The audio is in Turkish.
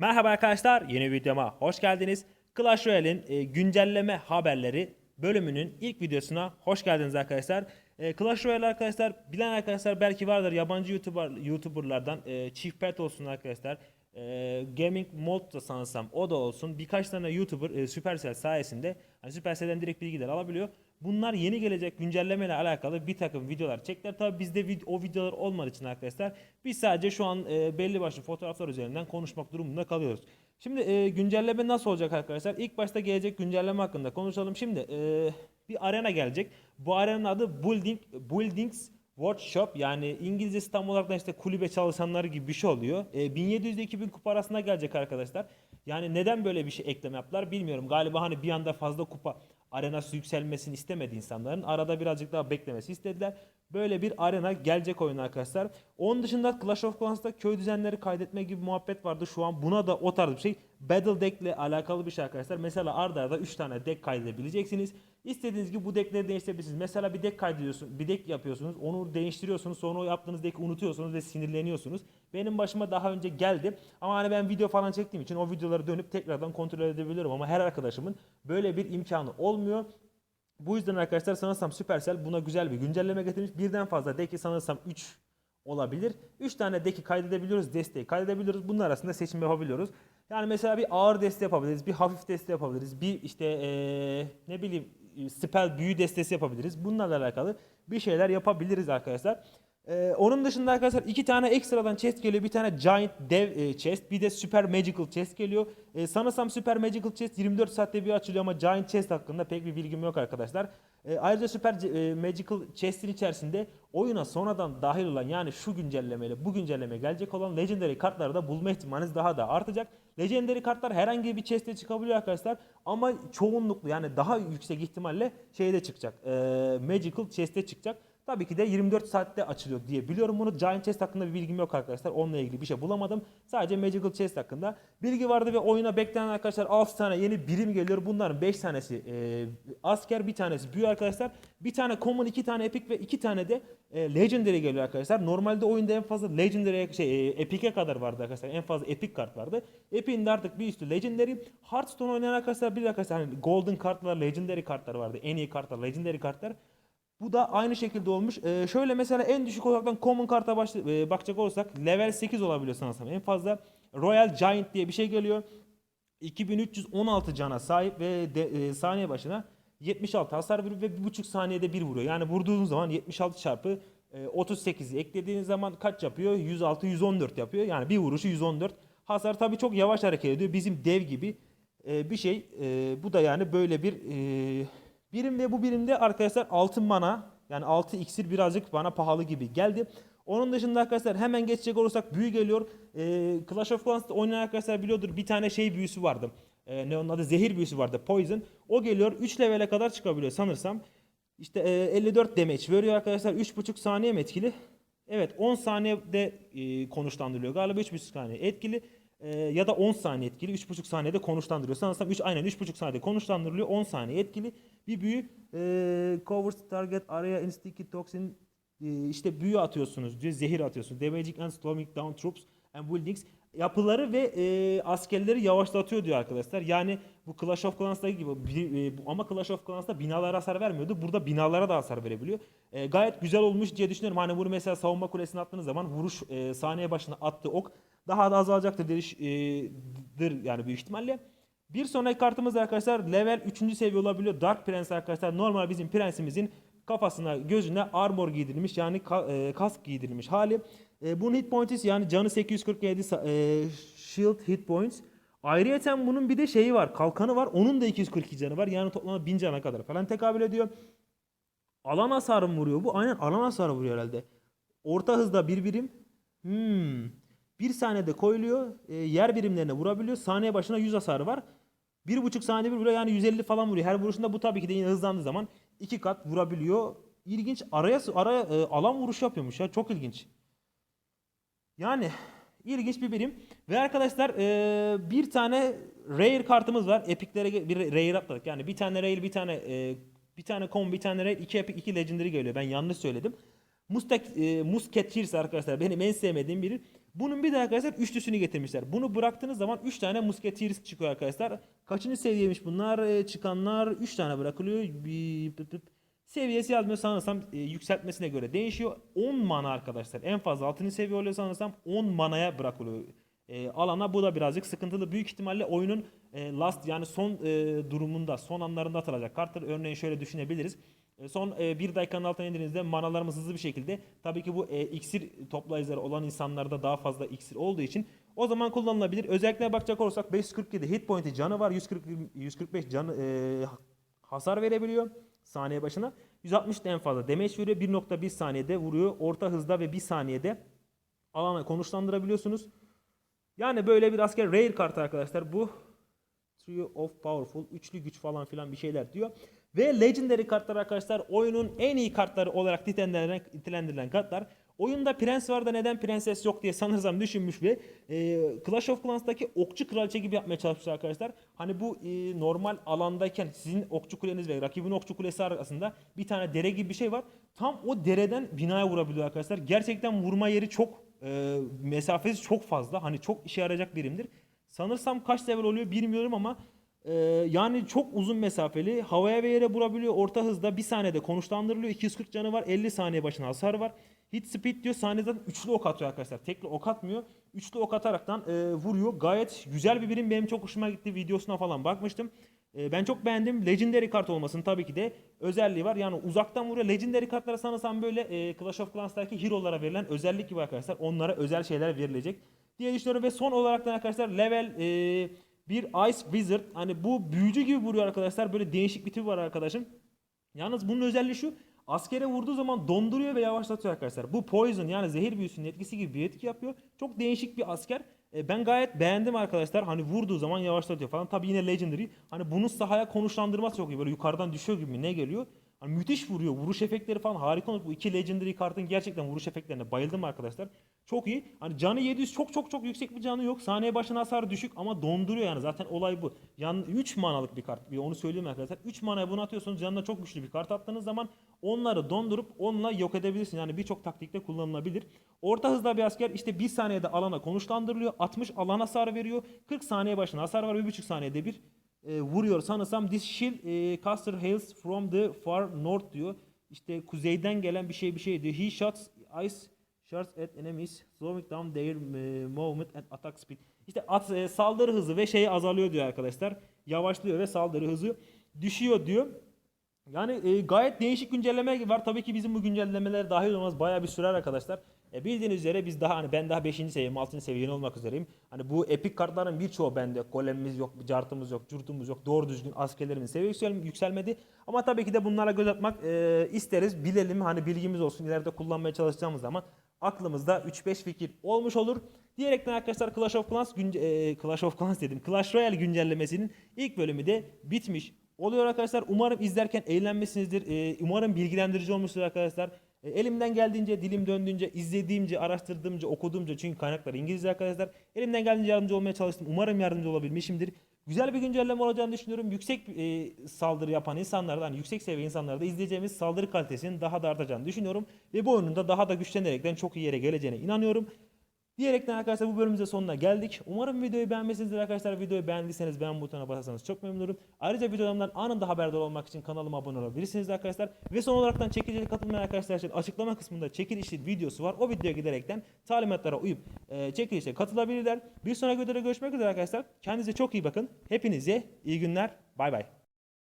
Merhaba arkadaşlar, yeni videoma hoş geldiniz. Clash Royale'in e, güncelleme haberleri bölümünün ilk videosuna hoş geldiniz arkadaşlar. E, Clash Royale arkadaşlar, bilen arkadaşlar belki vardır yabancı YouTuber, YouTuber'lardan e, Chief Pet olsun arkadaşlar. E, Gaming Mode da sanırsam o da olsun. Birkaç tane YouTuber e, Supercell sayesinde hani Supercell'den direkt bilgiler alabiliyor. Bunlar yeni gelecek güncellemeyle alakalı bir takım videolar çektiler. Tabi bizde vid- o videolar olmadığı için arkadaşlar biz sadece şu an e, belli başlı fotoğraflar üzerinden konuşmak durumunda kalıyoruz. Şimdi e, güncelleme nasıl olacak arkadaşlar? İlk başta gelecek güncelleme hakkında konuşalım. Şimdi e, bir arena gelecek. Bu arenanın adı Building Buildings Workshop yani İngilizcesi tam olarak da işte kulübe çalışanları gibi bir şey oluyor. E, 1700 ile 2000 kupa arasında gelecek arkadaşlar. Yani neden böyle bir şey ekleme yaptılar bilmiyorum. Galiba hani bir anda fazla kupa arenası yükselmesini istemedi insanların. Arada birazcık daha beklemesi istediler. Böyle bir arena gelecek oyun arkadaşlar. Onun dışında Clash of Clans'ta köy düzenleri kaydetme gibi muhabbet vardı. Şu an buna da o tarz bir şey. Battle Deck ile alakalı bir şey arkadaşlar. Mesela arda arda 3 tane deck kaydedebileceksiniz. İstediğiniz gibi bu deckleri değiştirebilirsiniz. Mesela bir deck kaydediyorsunuz, bir deck yapıyorsunuz, onu değiştiriyorsunuz, sonra o yaptığınız deck'i unutuyorsunuz ve sinirleniyorsunuz. Benim başıma daha önce geldi ama hani ben video falan çektiğim için o videoları dönüp tekrardan kontrol edebiliyorum ama her arkadaşımın böyle bir imkanı olmuyor. Bu yüzden arkadaşlar sanırsam Supercell buna güzel bir güncelleme getirmiş. Birden fazla deck'i sanırsam 3 olabilir. 3 tane deck'i kaydedebiliyoruz, desteği kaydedebiliyoruz. Bunun arasında seçim yapabiliyoruz. Yani mesela bir ağır deste yapabiliriz, bir hafif deste yapabiliriz, bir işte eee, ne bileyim spell büyü destesi yapabiliriz. Bunlarla alakalı bir şeyler yapabiliriz arkadaşlar. Ee, onun dışında arkadaşlar iki tane ekstradan chest geliyor. Bir tane giant dev e, chest, bir de super magical chest geliyor. Ee, sanırsam super magical chest 24 saatte bir açılıyor ama giant chest hakkında pek bir bilgim yok arkadaşlar. Ee, ayrıca super e, magical chest'in içerisinde oyuna sonradan dahil olan yani şu güncellemeyle bu güncelleme gelecek olan legendary kartları da bulma ihtimaliniz daha da artacak. Legendary kartlar herhangi bir chest'e çıkabiliyor arkadaşlar ama çoğunluklu yani daha yüksek ihtimalle şeyde çıkacak. Ee, magical chest'e çıkacak. Tabii ki de 24 saatte açılıyor diye biliyorum bunu. Giant Chest hakkında bir bilgim yok arkadaşlar. Onunla ilgili bir şey bulamadım. Sadece Magical Chest hakkında bilgi vardı ve oyuna beklenen arkadaşlar 6 tane yeni birim geliyor. Bunların 5 tanesi e, asker, bir tanesi büyü arkadaşlar. Bir tane common, iki tane epic ve iki tane de e, legendary geliyor arkadaşlar. Normalde oyunda en fazla legendary şey e, epic'e kadar vardı arkadaşlar. En fazla epic kart vardı. Epic'in de artık bir üstü legendary. Hearthstone oynayan arkadaşlar bir arkadaşlar hani golden kartlar, legendary kartlar vardı. En iyi kartlar, legendary kartlar. Bu da aynı şekilde olmuş. Ee, şöyle mesela en düşük olaraktan common karta baş, e, bakacak olursak level 8 olabiliyor sanırsam. En fazla Royal Giant diye bir şey geliyor. 2316 cana sahip ve de, e, saniye başına 76 hasar vuruyor ve 1.5 saniyede bir vuruyor. Yani vurduğunuz zaman 76 çarpı e, 38'i eklediğiniz zaman kaç yapıyor? 106 114 yapıyor. Yani bir vuruşu 114. Hasar tabii çok yavaş hareket ediyor. Bizim dev gibi e, bir şey. E, bu da yani böyle bir e, birim ve bu birimde arkadaşlar altın mana yani 6 iksir birazcık bana pahalı gibi geldi. Onun dışında arkadaşlar hemen geçecek olursak büyü geliyor. Ee, Clash of Clans'ta oynayan arkadaşlar biliyordur bir tane şey büyüsü vardı. Ee, ne onun adı zehir büyüsü vardı Poison. O geliyor 3 levele kadar çıkabiliyor sanırsam. İşte e, 54 damage veriyor arkadaşlar 3.5 saniye mi etkili? Evet 10 saniyede e, konuşlandırılıyor. Galiba 3.5 saniye etkili. E, ya da 10 saniye etkili 3.5 saniyede konuşlandırıyor. Sanırsam 3 aynen 3.5 saniyede konuşlandırılıyor 10 saniye etkili. Bir büyü e, covers target area and toxin e, işte büyü atıyorsunuz zehir atıyorsunuz. Damaging and slowing down troops and buildings yapıları ve e, askerleri yavaşlatıyor diyor arkadaşlar. Yani bu Clash of Clans'taki gibi bir- e, ama Clash of Clans'ta binalara hasar vermiyordu. Burada binalara da hasar verebiliyor. E, gayet güzel olmuş diye düşünüyorum. Hani bunu mesela savunma kulesine attığınız zaman vuruş e, saniye başına attığı ok daha da azalacaktır düş- e, dır yani büyük ihtimalle. Bir sonraki kartımız da arkadaşlar level 3. seviye olabiliyor. Dark Prince arkadaşlar. Normal bizim prensimizin kafasına gözüne armor giydirilmiş yani e, kask giydirilmiş hali. E, bunun hit points yani canı 847 sa- e, shield hit points. Ayrıyeten bunun bir de şeyi var. Kalkanı var. Onun da 242 canı var. Yani toplamda 1000 cana kadar falan tekabül ediyor. Alan hasarı mı vuruyor bu? Aynen alan hasarı vuruyor herhalde. Orta hızda bir birim. Hmm. Bir saniyede koyuluyor. E, yer birimlerine vurabiliyor. Saniye başına 100 hasarı var. Bir buçuk saniyede bir vuruyor yani 150 falan vuruyor. Her vuruşunda bu tabii ki de yine hızlandığı zaman iki kat vurabiliyor. İlginç. Araya araya e, alan vuruşu yapıyormuş ya. Çok ilginç. Yani ilginç bir birim. Ve arkadaşlar e, bir tane rare kartımız var. Epic'lere bir rare atladık. Yani bir tane rare, bir tane e, bir tane com, bir tane rare, iki epic, iki legendary geliyor. Ben yanlış söyledim. Mustek, e, Musketeers arkadaşlar benim en sevmediğim biri. Bunun bir de arkadaşlar üçlüsünü getirmişler. Bunu bıraktığınız zaman 3 tane Musketeers çıkıyor arkadaşlar. Kaçıncı seviyemiş bunlar? Ee, çıkanlar 3 tane bırakılıyor. Bir, pıp pıp. Seviyesi yazmıyor sanırsam e, yükseltmesine göre değişiyor. 10 mana arkadaşlar. En fazla 6. seviye oluyor sanırsam 10 manaya bırakılıyor e, alana. Bu da birazcık sıkıntılı. Büyük ihtimalle oyunun e, last yani son e, durumunda, son anlarında atılacak karttır. Örneğin şöyle düşünebiliriz. E, Son e, bir dakikanın altına indiğinizde manalarımız hızlı bir şekilde tabii ki bu e, iksir toplayıcıları olan insanlarda daha fazla iksir olduğu için o zaman kullanılabilir. Özellikle bakacak olursak 547 hit point'i canı var. 140 145 canı e, hasar verebiliyor saniye başına. 160 da en fazla damage veriyor. 1.1 saniyede vuruyor. Orta hızda ve 1 saniyede alana konuşlandırabiliyorsunuz. Yani böyle bir asker rare kartı arkadaşlar bu. Trio of Powerful, üçlü güç falan filan bir şeyler diyor. Ve Legendary kartlar arkadaşlar oyunun en iyi kartları olarak nitelendirilen, kartlar. Oyunda prens var da neden prenses yok diye sanırsam düşünmüş ve e, Clash of Clans'taki okçu kraliçe gibi yapmaya çalışmışlar arkadaşlar. Hani bu e, normal alandayken sizin okçu kuleniz ve rakibin okçu kulesi arasında bir tane dere gibi bir şey var. Tam o dereden binaya vurabiliyor arkadaşlar. Gerçekten vurma yeri çok e, mesafesi çok fazla. Hani çok işe yarayacak birimdir. Sanırsam kaç level oluyor bilmiyorum ama e, yani çok uzun mesafeli. Havaya ve yere vurabiliyor. Orta hızda bir saniyede konuşlandırılıyor. 240 canı var. 50 saniye başına hasar var. Hit speed diyor saniyeden üçlü ok atıyor arkadaşlar. Tekli ok atmıyor. Üçlü ok ataraktan e, vuruyor. Gayet güzel bir birim. Benim çok hoşuma gitti. Videosuna falan bakmıştım. E, ben çok beğendim. Legendary kart olmasının tabii ki de özelliği var. Yani uzaktan vuruyor. Legendary kartlara sanırsam böyle e, Clash of Clans'taki hero'lara verilen özellik gibi arkadaşlar. Onlara özel şeyler verilecek diye düşünüyorum. Ve son olarak da arkadaşlar level e, bir Ice Wizard. Hani bu büyücü gibi vuruyor arkadaşlar. Böyle değişik bir tip var arkadaşım. Yalnız bunun özelliği şu. Askere vurduğu zaman donduruyor ve yavaşlatıyor arkadaşlar. Bu poison yani zehir büyüsünün etkisi gibi bir etki yapıyor. Çok değişik bir asker. E, ben gayet beğendim arkadaşlar. Hani vurduğu zaman yavaşlatıyor falan. Tabi yine legendary. Hani bunun sahaya konuşlandırması çok iyi. Böyle yukarıdan düşüyor gibi ne geliyor? Hani müthiş vuruyor. Vuruş efektleri falan harika olmuş. Bu iki legendary kartın gerçekten vuruş efektlerine bayıldım arkadaşlar. Çok iyi. Hani canı 700 çok çok çok yüksek bir canı yok. Saniye başına hasar düşük ama donduruyor yani. Zaten olay bu. Yan 3 manalık bir kart. Bir onu söyleyeyim arkadaşlar. 3 manaya bunu atıyorsunuz. Canına çok güçlü bir kart attığınız zaman onları dondurup onunla yok edebilirsin. Yani birçok taktikte kullanılabilir. Orta hızda bir asker işte 1 saniyede alana konuşlandırılıyor. 60 alan hasar veriyor. 40 saniye başına hasar var. 1,5 saniyede bir e, vuruyor sanırsam. This shield e, caster hails from the far north diyor. İşte kuzeyden gelen bir şey bir şey diyor. He shots ice shots at enemies slowing down their e, movement and attack speed. İşte at, e, saldırı hızı ve şeyi azalıyor diyor arkadaşlar. Yavaşlıyor ve saldırı hızı düşüyor diyor. Yani e, gayet değişik güncelleme var. Tabii ki bizim bu güncellemeler dahil olmaz bayağı bir sürer arkadaşlar. E, bildiğiniz üzere biz daha hani ben daha 5. seviyem 6. seviyem olmak üzereyim. Hani bu epik kartların birçoğu bende. Golemimiz yok, cartımız yok, curtumuz yok. Doğru düzgün askerlerin seviye yüksel- yükselmedi. Ama tabii ki de bunlara göz atmak e, isteriz. Bilelim hani bilgimiz olsun. ileride kullanmaya çalışacağımız zaman aklımızda 3-5 fikir olmuş olur. Diyerekten arkadaşlar Clash of Clans günce- e, Clash of Clans dedim. Clash Royale güncellemesinin ilk bölümü de bitmiş oluyor arkadaşlar. Umarım izlerken eğlenmişsinizdir. Ee, umarım bilgilendirici olmuştur arkadaşlar. Ee, elimden geldiğince, dilim döndüğünce, izlediğimce, araştırdığımca, okuduğumca çünkü kaynaklar İngilizce arkadaşlar. Elimden geldiğince yardımcı olmaya çalıştım. Umarım yardımcı olabilmişimdir. Güzel bir güncelleme olacağını düşünüyorum. Yüksek e, saldırı yapan insanlarda, hani yüksek seviye insanlarda izleyeceğimiz saldırı kalitesinin daha da artacağını düşünüyorum. Ve bu oyunun da daha da güçlenerekten çok iyi yere geleceğine inanıyorum. Diyerekten arkadaşlar bu bölümümüzde sonuna geldik. Umarım videoyu beğenmişsinizdir arkadaşlar. Videoyu beğendiyseniz beğen butonuna basarsanız çok memnun olurum. Ayrıca videolarımdan anında haberdar olmak için kanalıma abone olabilirsiniz arkadaşlar. Ve son olaraktan çekilişe katılmayan arkadaşlar için açıklama kısmında çekilişli videosu var. O videoya giderekten talimatlara uyup e, çekilişe katılabilirler. Bir sonraki videoda görüşmek üzere arkadaşlar. Kendinize çok iyi bakın. Hepinize iyi günler. Bay bay.